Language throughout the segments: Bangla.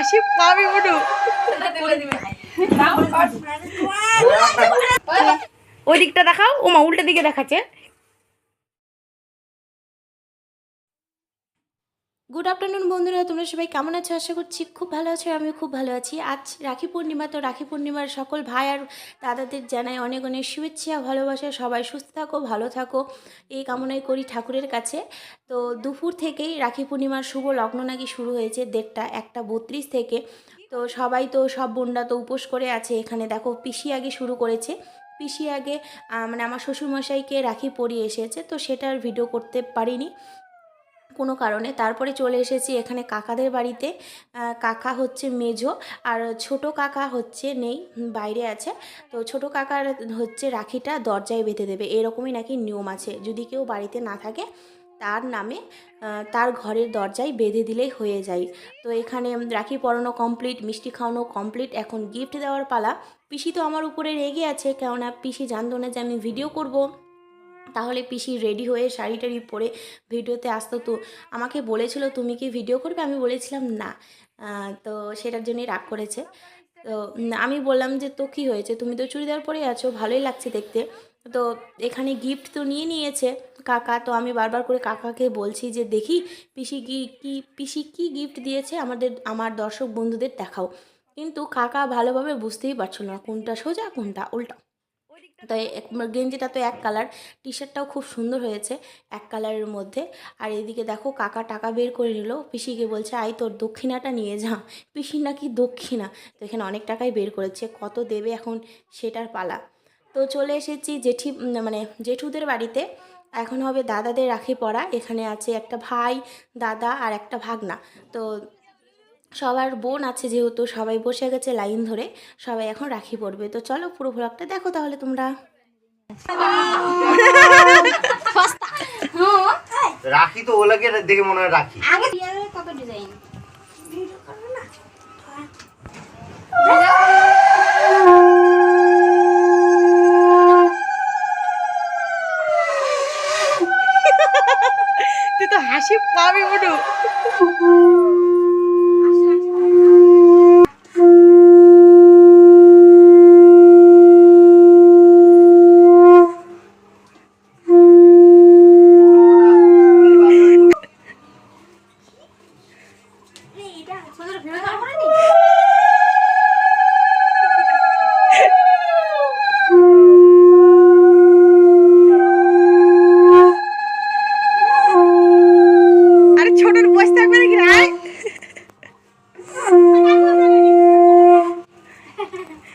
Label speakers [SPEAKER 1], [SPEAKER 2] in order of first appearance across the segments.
[SPEAKER 1] হাসি পাবি বটু। ওই দিকটা দেখাও ও উল্টা উল্টো দিকে দেখাচ্ছে। গুড আফটারনুন বন্ধুরা। তোমরা সবাই কেমন আছো? আশা করছি খুব ভালো আছো আমি খুব ভালো আছি। আজ রাখি পূর্ণিমা, তো রাখি পূর্ণিমার সকল ভাই আর দাদাদের জানাই অনেক অনেক শুভেচ্ছা, ভালোবাসা। সবাই সুস্থ থাকো, ভালো থাকো। এই কামনাই করি ঠাকুরের কাছে। তো দুপুর থেকেই রাখি পূর্ণিমার শুভ লগ্ন নাকি শুরু হয়েছে দেড়টা, একটা বত্রিশ থেকে। তো সবাই তো সব বোনরা তো উপোস করে আছে এখানে। দেখো, পিসি আগে শুরু করেছে। পিসি আগে মানে আমার শ্বশুরমশাইকে রাখি পরিয়ে এসেছে, তো সেটার ভিডিও করতে পারিনি। কোনো কারণে। তারপরে চলে এসেছি এখানে কাকাদের বাড়িতে। কাকা হচ্ছে মেজো আর ছোট কাকা হচ্ছে নেই, বাইরে আছে। তো ছোট কাকার হচ্ছে রাখিটা দরজায় বেঁধে দেবে। এরকমই নাকি নিয়ম আছে। যদি কেউ বাড়িতে না থাকে, তার নামে তার ঘরের দরজায় বেঁধে দিলেই হয়ে যায়। তো এখানে রাখি পরানো কমপ্লিট মিষ্টি খাওয়ানো কমপ্লিট এখন গিফট দেওয়ার পালা। পিসি তো আমার উপরে রেগে আছে, কেননা পিসি জানতো না যে আমি ভিডিও করব। তাহলে পিসি রেডি হয়ে শাড়ি টাড়ি পরে ভিডিওতে আসতো। তো আমাকে বলেছিল, তুমি কি ভিডিও করবে? আমি বলেছিলাম, না। তো সেটার জন্যই রাগ করেছে। তো আমি বললাম যে, তো কী হয়েছে? তুমি তো চুড়িদার পরে আছো, ভালোই লাগছে দেখতে। তো এখানে গিফট তো নিয়ে নিয়েছে কাকা। তো আমি বারবার করে কাকাকে বলছি যে, দেখি পিসি কি কি, পিসি কি গিফট দিয়েছে আমাদের, আমার দর্শক বন্ধুদের দেখাও। কিন্তু কাকা ভালোভাবে বুঝতেই পারছিল না কোনটা সোজা, কোনটা উল্টা। তো গেঞ্জিটা তো এক কালার টি শার্টটাও খুব সুন্দর হয়েছে এক কালারের মধ্যে। আর এদিকে দেখো কাকা টাকা বের করে নিল, পিসিকে বলছে আই তোর দক্ষিণাটা নিয়ে যা। পিসি নাকি দক্ষিণা? তো এখানে অনেক টাকাই বের করেছে, কত দেবে এখন সেটার পালা। তো চলে এসেছি জেঠি মানে জেঠুদের বাড়িতে। এখন হবে দাদাদের রাখি পড়া, এখানে আছে একটা ভাই, দাদা আর একটা ভাগনা। তো সবার বোন আছে যেহেতু সবাই বসে গেছে লাইন ধরে সবাই এখন রাখি পড়বে তো চলো পুরো ভ্লগটা দেখো তাহলে তোমরা।
[SPEAKER 2] রাখি তো ওলাকে দেখে মনে হয় রাখি।
[SPEAKER 3] আগে বিয়ারের কত ডিজাইন
[SPEAKER 1] তুই তো হাসি পাবি বটু।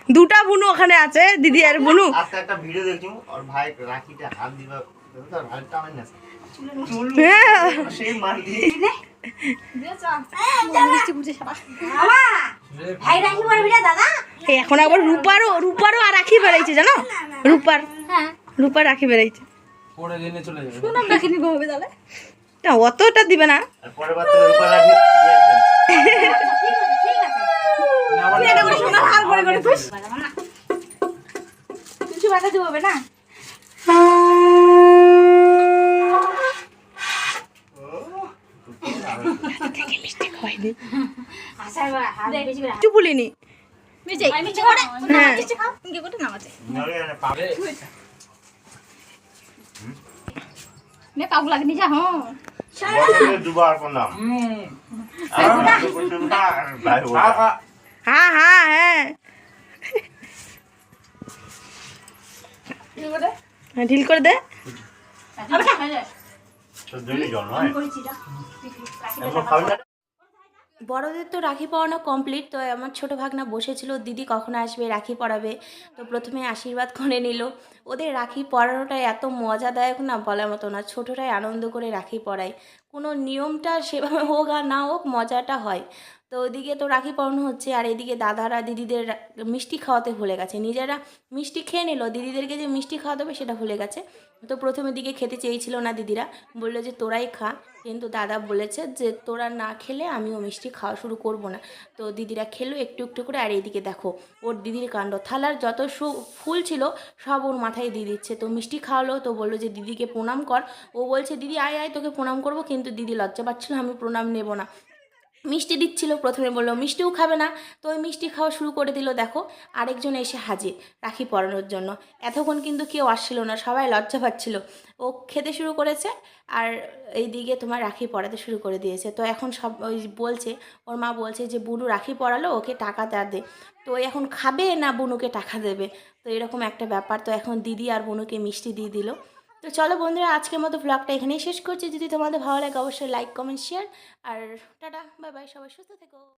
[SPEAKER 1] দুটা বুনু ওখানে আছে, দিদি আর বুনু।
[SPEAKER 2] আজকে একটা ভিডিও দেখছি ওর ভাই রাখিটা হাত দিবা দিয়ে
[SPEAKER 3] ভাই রাখি না
[SPEAKER 1] এখন আবার রূপারও রূপারও আর রাখি বেড়াইছে জানো? রূপার
[SPEAKER 3] হ্যাঁ
[SPEAKER 1] রূপার রাখি বেড়াইছে। না অতটা দিবে না।
[SPEAKER 2] আর পরের বার থেকে রূপা রাখি নিয়ে আসবেন।
[SPEAKER 3] ঠিক আছে
[SPEAKER 4] না, আমার
[SPEAKER 3] এটা করে
[SPEAKER 4] নেই।
[SPEAKER 3] সোনার হার করে করে
[SPEAKER 4] আমার
[SPEAKER 3] খুশ
[SPEAKER 4] নেই।
[SPEAKER 3] কিছু বাঁচাতে হবে না
[SPEAKER 1] মিষ্টি খাওয়াইনি
[SPEAKER 3] আসার বার হাত বেশি করে
[SPEAKER 1] কিছু বলিনি
[SPEAKER 3] মিজে মিজে করে
[SPEAKER 1] হ্যাঁ।
[SPEAKER 3] মিজে খাও ইনকে করে নামাতে
[SPEAKER 2] নাহলে এখানে পাবে
[SPEAKER 3] নে পাগু লাগনি যা হ্যাঁ।
[SPEAKER 1] হ্যাঁ হ্যাঁ। হ্যাঁ হ্যাঁ, ঢিল করে দে।
[SPEAKER 2] জল নয় এখন খাবি না?
[SPEAKER 1] বড়দের তো রাখি পরানো কমপ্লিট তো আমার ছোট ভাগনা বসেছিল, দিদি কখন আসবে? রাখি পরাবে তো প্রথমে আশীর্বাদ করে নিল। ওদের রাখি পরানোটা এত মজাদায়ক না বলার মতো না, ছোটরাই আনন্দ করে রাখি পরায় কোনো নিয়মটা সেভাবে হোক আর না হোক, মজাটা হয়। তো ওদিকে তো রাখি পরানো হচ্ছে, আর এদিকে দাদারা দিদিদের মিষ্টি খাওয়াতে ভুলে গেছে। নিজেরা মিষ্টি খেয়ে নিল, দিদিদেরকে যে মিষ্টি খাওয়াতে হবে সেটা ভুলে গেছে। তো প্রথমের দিকে খেতে চেয়েছিল না দিদিরা, বলল যে তোরাই খা। কিন্তু দাদা বলেছে যে তোরা না খেলে আমিও মিষ্টি খাওয়া শুরু করব না। তো দিদিরা খেলো একটু একটু করে, আর এইদিকে দেখো, ওর দিদির কাণ্ড। থালার যত সু- ফুল ছিল, সব ওর মাথায় দিয়ে দিচ্ছে। তো মিষ্টি খাওয়ালো, তো বলল যে দিদিকে প্রণাম কর। ও বলছে, দিদি, আয় আয়, তোকে প্রণাম করব। কিন্তু দিদি লজ্জা পাচ্ছিল আমি প্রণাম নেব না। মিষ্টি দিচ্ছিল, প্রথমে বলল, মিষ্টিও খাবে না। তো ওই মিষ্টি খাওয়া শুরু করে দিল, দেখো, আরেকজন এসে হাজির রাখি পরানোর জন্য। এতক্ষণ কিন্তু কেউ আসছিল না, সবাই লজ্জা পাচ্ছিল। ও খেতে শুরু করেছে আর এই দিকে তোমার রাখি পরাতে শুরু করে দিয়েছে। তো এখন সব ওই বলছে, ওর মা বলছে যে, বুনু রাখি পরালো, ওকে টাকা তা দে। তো এখন খাবে না বুনুকে টাকা দেবে? তো এরকম একটা ব্যাপার। তো এখন দিদি আর বুনুকে মিষ্টি দিয়ে দিল। তো চলো বন্ধুরা, আজকের মতো ব্লগটা এখানেই শেষ করছি। যদি তোমাদের ভালো লাগে, অবশ্যই লাইক কমেন্ট শেয়ার আর টাটা বাই বাই সবাই সুস্থ থেকো।